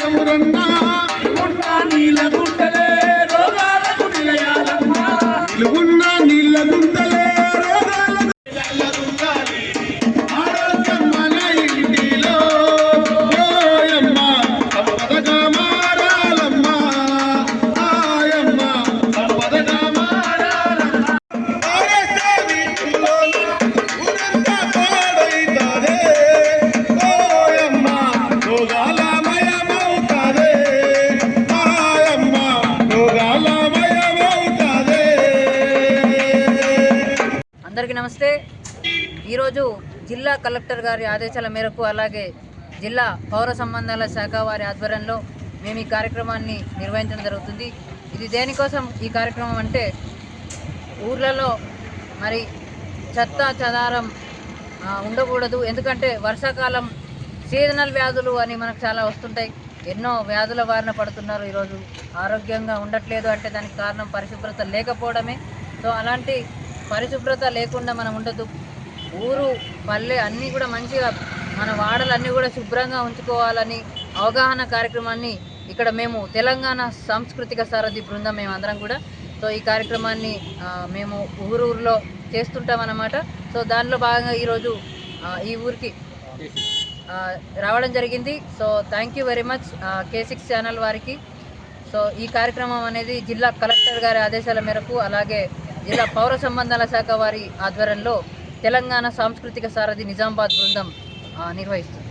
ఎవరన్నా? గుంటలే రోగాలకు నిలయాలమ్మా అందరికీ నమస్తే. ఈరోజు జిల్లా కలెక్టర్ గారి ఆదేశాల మేరకు అలాగే జిల్లా పౌర సంబంధాల శాఖ వారి ఆధ్వర్యంలో మేము ఈ కార్యక్రమాన్ని నిర్వహించడం జరుగుతుంది. ఇది దేనికోసం ఈ కార్యక్రమం అంటే ఊర్లలో మరి చెత్త చెదారం ఉండకూడదు. ఎందుకంటే వర్షాకాలం సీజనల్ వ్యాధులు అని మనకు చాలా వస్తుంటాయి. ఎన్నో వ్యాధుల బారిన పడుతున్నారు. ఈరోజు ఆరోగ్యంగా ఉండట్లేదు అంటే దానికి కారణం పరిశుభ్రత లేకపోవడమే. సో అలాంటి పరిశుభ్రత లేకుండా మనం ఉండదు. ఊరు పల్లె అన్నీ కూడా మంచిగా మన వాడలన్నీ కూడా శుభ్రంగా ఉంచుకోవాలని అవగాహన కార్యక్రమాన్ని ఇక్కడ మేము తెలంగాణ సాంస్కృతిక సారథి బృందం మేమందరం కూడా. సో ఈ కార్యక్రమాన్ని మేము ఊరు ఊరిలో చేస్తుంటాం అన్నమాట. సో దానిలో భాగంగా ఈరోజు ఈ ఊరికి రావడం జరిగింది. So thank you very much K six channel వారికి. సో ఈ కార్యక్రమం అనేది జిల్లా కలెక్టర్ గారి ఆదేశాల మేరకు అలాగే జిల్లా పౌర సంబంధాల శాఖ వారి ఆధ్వర్యంలో తెలంగాణ సాంస్కృతిక సారథి నిజామాబాద్ బృందం నిర్వహిస్తుంది.